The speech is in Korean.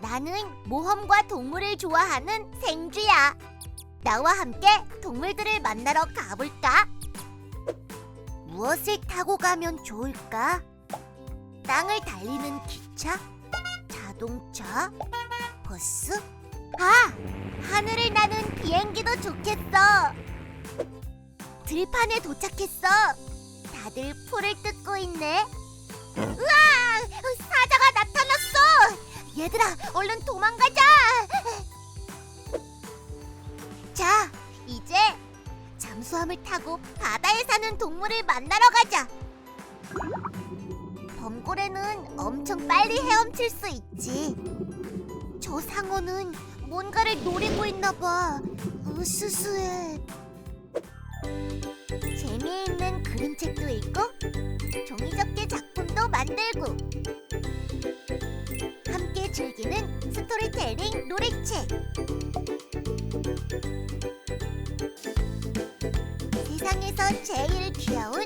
나는 모험과 동물을 좋아하는 생쥐야. 나와 함께 동물들을 만나러 가볼까? 무엇을 타고 가면 좋을까? 땅을 달리는 기차? 자동차? 버스? 아! 하늘을 나는 비행기도 좋겠어. 들판에 도착했어. 다들 풀을 뜯고 있네. 얘들아, 얼른 도망가자! 자, 이제 잠수함을 타고 바다에 사는 동물을 만나러 가자. 범고래는 엄청 빨리 헤엄칠 수 있지. 저 상어는 뭔가를 노리고 있나 봐. 으스스해. 재미있는 그림책도 읽고 종이접기 작품도 만들고 스토리텔링 놀이책. 세상에서 제일 귀여운